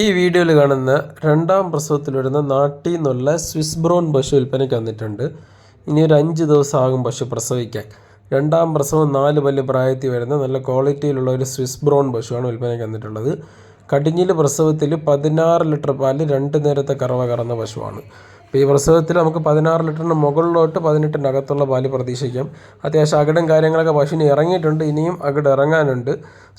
ഈ വീഡിയോയിൽ കാണുന്ന രണ്ടാം പ്രസവത്തിൽ വരുന്ന നാട്ടിൽ നിന്നുള്ള സ്വിസ് ബ്രോൺ പശു വിൽപ്പനയ്ക്ക് വന്നിട്ടുണ്ട്. ഇനി ഒരു അഞ്ച് ദിവസം ആകും പശു പ്രസവിക്കാൻ. രണ്ടാം പ്രസവം നാല് പല്ല് പ്രായത്തിൽ വരുന്ന നല്ല ക്വാളിറ്റിയിലുള്ള ഒരു സ്വിസ് ബ്രോൺ പശുവാണ് വിൽപ്പനയ്ക്ക് വന്നിട്ടുള്ളത്. കടിഞ്ഞിൽ പ്രസവത്തിൽ പതിനാറ് ലിറ്റർ പാൽ രണ്ട് നേരത്തെ കറവ കറന്ന പശുവാണ്. ഈ പ്രസവത്തിൽ നമുക്ക് പതിനാറ് ലിറ്ററിന് മുകളിലോട്ട് പതിനെട്ടിന്റെ അകത്തുള്ള പാൽ പ്രതീക്ഷിക്കാം. അത്യാവശ്യം അകിടും കാര്യങ്ങളൊക്കെ പശുവിന് ഇറങ്ങിയിട്ടുണ്ട് ഇനിയും അകിട് ഇറങ്ങാനുണ്ട്.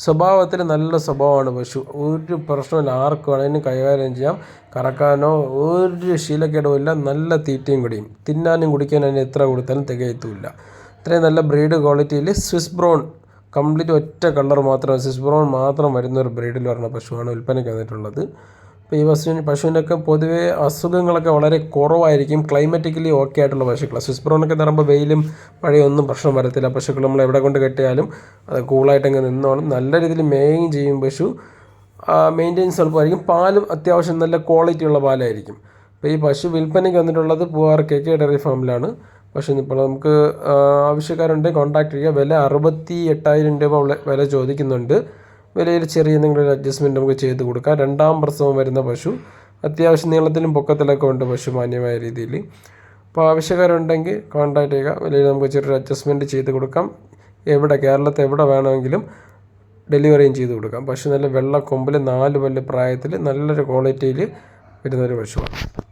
സ്വഭാവത്തിൽ നല്ല സ്വഭാവമാണ് പശു. ഒരു പ്രശ്നമില്ല ആർക്കും വേണമെങ്കിലും കൈകാര്യം ചെയ്യാം. കറക്കാനോ ഒരു ശീലക്കേടോ ഇല്ല നല്ല തീറ്റയും കുടിയും. തിന്നാനും കുടിക്കാനും അതിന് എത്ര കൊടുത്താലും തികയത്തുമില്ല. ഇത്രയും നല്ല ബ്രീഡ് ക്വാളിറ്റിയിൽ സ്വിസ് ബ്രൗൺ കംപ്ലീറ്റ് ഒറ്റ കളർ മാത്രം സ്വിസ് ബ്രൗൺ മാത്രം വരുന്ന ഒരു ബ്രീഡിൽ വരുന്ന പശുവാണ് വിൽപ്പനയ്ക്ക് വന്നിട്ടുള്ളത്. അപ്പോൾ ഈ പശുവിന് പശുവിനൊക്കെ പൊതുവേ അസുഖങ്ങളൊക്കെ വളരെ കുറവായിരിക്കും. ക്ലൈമറ്റിക്കലി ഓക്കെ ആയിട്ടുള്ള പശുക്കൾ സ്വിസ് ബ്രോണൊക്കെ തരുമ്പോൾ വെയിലും മഴയൊന്നും പ്രശ്നം വരത്തില്ല. പശുക്കൾ നമ്മൾ എവിടെ കൊണ്ട് കെട്ടിയാലും അത് കൂളായിട്ട് അങ്ങ് നിന്നോണം. നല്ല രീതിയിൽ മേയും ചെയ്യും പശു മെയിന്റെനൻസ് എളുപ്പമായിരിക്കും. പാലും അത്യാവശ്യം നല്ല ക്വാളിറ്റി ഉള്ള പാലായിരിക്കും. അപ്പോൾ ഈ പശു വിൽപ്പനയ്ക്ക് വന്നിട്ടുള്ളത് പൂവാർ കെ കെ ഡയറി ഫാമിലാണ്. പക്ഷേ ഇപ്പോൾ നമുക്ക് ആവശ്യക്കാരുണ്ടെങ്കിൽ കോൺടാക്ട് ചെയ്യുക വില അറുപത്തി എട്ടായിരം രൂപ വില ചോദിക്കുന്നുണ്ട്. വിലയിൽ ചെറിയ എന്തെങ്കിലും അഡ്ജസ്റ്റ്മെന്റ് നമുക്ക് ചെയ്ത് കൊടുക്കാം. രണ്ടാം പ്രസവം വരുന്ന പശു അത്യാവശ്യം നീളത്തിലും പൊക്കത്തിലൊക്കെ ഉണ്ട് പശു മാന്യമായ രീതിയിൽ. അപ്പോൾ ആവശ്യക്കാരുണ്ടെങ്കിൽ കോൺടാക്ട് ചെയ്യുക. വിലയിൽ നമുക്ക് ചെറിയൊരു അഡ്ജസ്റ്റ്മെന്റ് ചെയ്ത് കൊടുക്കാം. എവിടെ കേരളത്തെ എവിടെ വേണമെങ്കിലും ഡെലിവറിയും ചെയ്ത് കൊടുക്കാം. പശു നല്ല വെള്ള കൊമ്പിൽ നാല് പല്ല് പ്രായത്തിൽ നല്ലൊരു ക്വാളിറ്റിയിൽ വരുന്നൊരു പശുവാണ്.